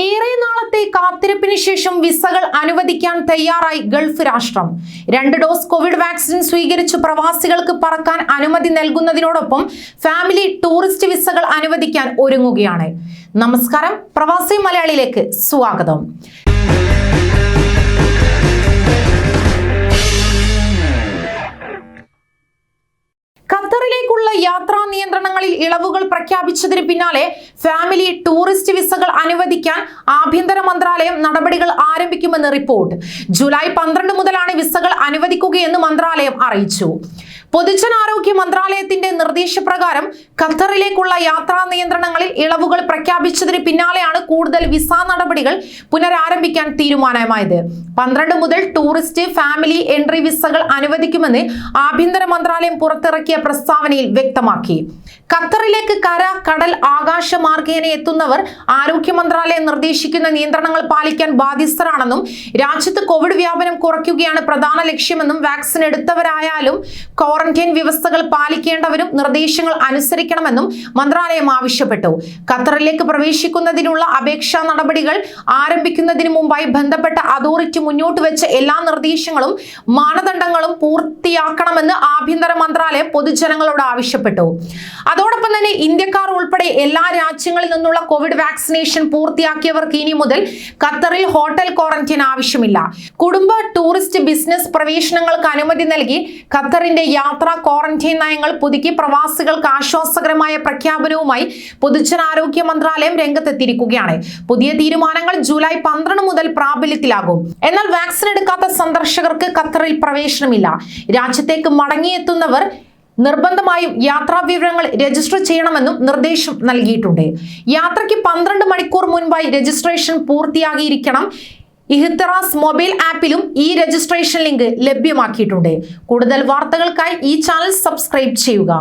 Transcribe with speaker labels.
Speaker 1: ഏറെ നാളത്തെ കാത്തിരിപ്പിന് ശേഷം വിസകൾ അനുവദിക്കാൻ തയ്യാറായി ഗൾഫ് രാഷ്ട്രം. രണ്ട് ഡോസ് കോവിഡ് വാക്സിൻ സ്വീകരിച്ച് പ്രവാസികൾക്ക് പറക്കാൻ അനുമതി നൽകുന്നതിനോടൊപ്പം ഫാമിലി ടൂറിസ്റ്റ് വിസകൾ അനുവദിക്കാൻ ഒരുങ്ങുകയാണ്. നമസ്കാരം പ്രവാസി മലയാളിയിലേക്ക് സ്വാഗതം. ഖത്തറിലേക്കുള്ള യാത്രാ നിയന്ത്രണങ്ങളിൽ ഇളവുകൾ പ്രഖ്യാപിച്ചതിന് പിന്നാലെ ഫാമിലി ടൂറിസ്റ്റ് വിസകൾ അനുവദിക്കാൻ ആഭ്യന്തര മന്ത്രാലയം നടപടികൾ ആരംഭിക്കുമെന്ന് റിപ്പോർട്ട്. ജൂലൈ പന്ത്രണ്ട് മുതലാണ് വിസകൾ അനുവദിക്കുകയെന്ന് മന്ത്രാലയം അറിയിച്ചു. പൊതുജനാരോഗ്യ മന്ത്രാലയത്തിന്റെ നിർദ്ദേശപ്രകാരം ഖത്തറിലേക്കുള്ള യാത്രാ നിയന്ത്രണങ്ങളിൽ ഇളവുകൾ പ്രഖ്യാപിച്ചതിന് പിന്നാലെയാണ് കൂടുതൽ വിസ നടപടികൾ പുനരാരംഭിക്കാൻ തീരുമാനമായത്. പന്ത്രണ്ട് മുതൽ ടൂറിസ്റ്റ് ഫാമിലി എൻട്രി വിസകൾ അനുവദിക്കുമെന്ന് ആഭ്യന്തര മന്ത്രാലയം പുറത്തിറക്കിയ പ്രസ്താവനയിൽ വ്യക്തമാക്കി. ഖത്തറിലേക്ക് കര കടൽ ആകാശ മാർഗേന എത്തുന്നവർ ആരോഗ്യ മന്ത്രാലയം നിർദ്ദേശിക്കുന്ന നിയന്ത്രണങ്ങൾ പാലിക്കാൻ ബാധ്യസ്ഥരാണെന്നും രാജ്യത്ത് കോവിഡ് വ്യാപനം കുറയ്ക്കുകയാണ് പ്രധാന ലക്ഷ്യമെന്നും വാക്സിൻ എടുത്തവരായാലും ക്വാറന്റൈൻ വ്യവസ്ഥകൾ പാലിക്കേണ്ടവരും നിർദ്ദേശങ്ങൾ അനുസരിക്കണമെന്നും മന്ത്രാലയം ആവശ്യപ്പെട്ടു. ഖത്തറിലേക്ക് പ്രവേശിക്കുന്നതിനുള്ള അപേക്ഷാ നടപടികൾ ആരംഭിക്കുന്നതിന് മുമ്പായി ബന്ധപ്പെട്ട അതോറിറ്റി മുന്നോട്ട് വെച്ച എല്ലാ നിർദ്ദേശങ്ങളും മാനദണ്ഡങ്ങളും പൂർത്തിയാക്കണമെന്ന് ആഭ്യന്തര മന്ത്രാലയം പൊതുജനങ്ങളോട് ആവശ്യപ്പെട്ടു. അതോടൊപ്പം തന്നെ ഇന്ത്യക്കാർ ഉൾപ്പെടെ എല്ലാ രാജ്യങ്ങളിൽ നിന്നുള്ള കോവിഡ് വാക്സിനേഷൻ പൂർത്തിയാക്കിയവർക്ക് ഇനി മുതൽ ഖത്തറിൽ ഹോട്ടൽ ക്വാറന്റൈൻ ആവശ്യമില്ല. കുടുംബ ടൂറിസ്റ്റ് ബിസിനസ് പ്രവേശനങ്ങൾക്ക് അനുമതി നൽകി ഖത്തറിന്റെ യാത്രാ ക്വാറന്റൈൻ നയങ്ങൾ പുതുക്കി പ്രവാസികൾക്ക് ആശ്വാസകരമായ പ്രഖ്യാപനവുമായി പൊതുജനാരോഗ്യ മന്ത്രാലയം രംഗത്തെത്തിയിരിക്കുകയാണ്. പുതിയ തീരുമാനങ്ങൾ ജൂലൈ പന്ത്രണ്ട് മുതൽ പ്രാബല്യത്തിലാകും. എന്നാൽ വാക്സിൻ എടുക്കാത്ത സന്ദർശകർക്ക് ഖത്തറിൽ പ്രവേശനമില്ല. രാജ്യത്തേക്ക് മടങ്ങിയെത്തുന്നവർ നിർബന്ധമായും യാത്രാ വിവരങ്ങൾ രജിസ്റ്റർ ചെയ്യണമെന്നും നിർദ്ദേശം നൽകിയിട്ടുണ്ട്. യാത്രയ്ക്ക് പന്ത്രണ്ട് മണിക്കൂർ മുൻപായി രജിസ്ട്രേഷൻ പൂർത്തിയാകിയിരിക്കണം. ഇഹ്തറാസ് മൊബൈൽ ആപ്പിലും ഈ രജിസ്ട്രേഷൻ ലിങ്ക് ലഭ്യമാക്കിയിട്ടുണ്ട്. കൂടുതൽ വാർത്തകൾക്കായി ഈ ചാനൽ സബ്സ്ക്രൈബ് ചെയ്യുക.